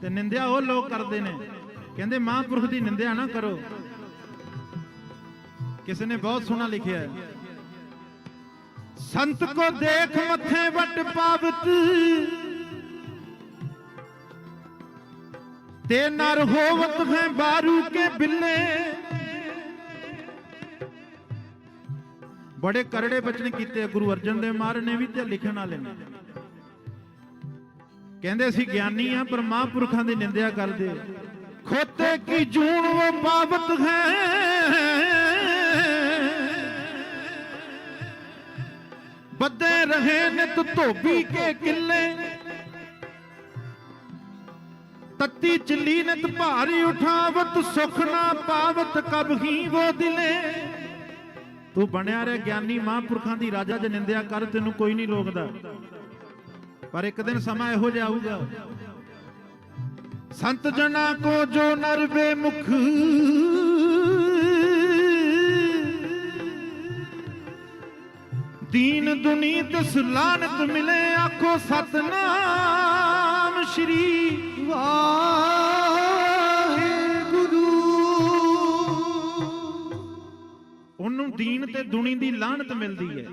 ਤੇ ਨਿੰਦਿਆ ਉਹ ਲੋਕ ਕਰਦੇ ਨੇ। ਕਹਿੰਦੇ ਮਹਾਂਪੁਰਖ ਦੀ ਨਿੰਦਿਆ ਨਾ ਕਰੋ। ਕਿਸੇ ਨੇ ਬਹੁਤ ਸੋਹਣਾ ਲਿਖਿਆ ਹੈ। ਸੰਤ ਕੋ ਦੇਖ ਮੱਥੇ ਵਟ ਪਾਵਤ, ਤੇ ਨਰ ਹੋਵਤ ਹੈ ਬਾਰੂ ਕੇ ਬਿੱਲੇ। ਬੜੇ ਕਰੜੇ ਬਚਨ ਕੀਤੇ ਗੁਰੂ ਅਰਜਨ ਦੇਵ ਮਹਾਰਾਜ ਨੇ ਵੀ ਤੇ ਲਿਖਣ ਵਾਲੇ ਨੇ। ਕਹਿੰਦੇ ਅਸੀਂ ਗਿਆਨੀ ਆ ਪਰ ਮਹਾਂਪੁਰਖਾਂ ਦੀ ਨਿੰਦਿਆ ਕਰਦੇ ਖੋਤੇ ਕੀ ਜੂਣ ਉਹ ਪਾਵਤ ਹੈ। ਬੱਦੇ ਰਹੇ ਨਿਤ ਧੋਬੀ ਕੇ ਕਿੱਲੇ। ਤੱਤੀ ਚਲੀ ਨਿਤ ਭਾਰੀ ਉਠਾਵਤ ਸੁਖ ਨਾ ਪਾਵਤ ਕਬ ਹੀ ਉਹ ਦਿਲੇ। ਤੂੰ ਬਣਿਆ ਰਹਿ ਗਿਆਨੀ ਮਹਾਂਪੁਰਖਾਂ ਦੀ ਰਾਜਾ ਜੇ ਨਿੰਦਿਆ ਕਰ ਤੈਨੂੰ ਕੋਈ ਨਹੀਂ ਰੋਕਦਾ। ਪਰ ਇੱਕ ਦਿਨ ਸਮਾਂ ਇਹੋ ਜਿਹਾ ਆਊਗਾ। ਸੰਤ ਜਨਾ ਕੋ ਜੋ ਨਰ ਬੇਮੁਖ, ਦੀਨ ਦੁਨੀ ਤਿਸ ਲਾਨਤ ਮਿਲੇ, ਆਖੋ ਸਤਨਾਮ ਸ਼੍ਰੀ ਵਾਹਿਗੁਰੂ। ਉਹਨੂੰ ਦੀਨ ਤੇ ਦੁਨੀ ਦੀ ਲਾਹਨਤ ਮਿਲਦੀ ਹੈ।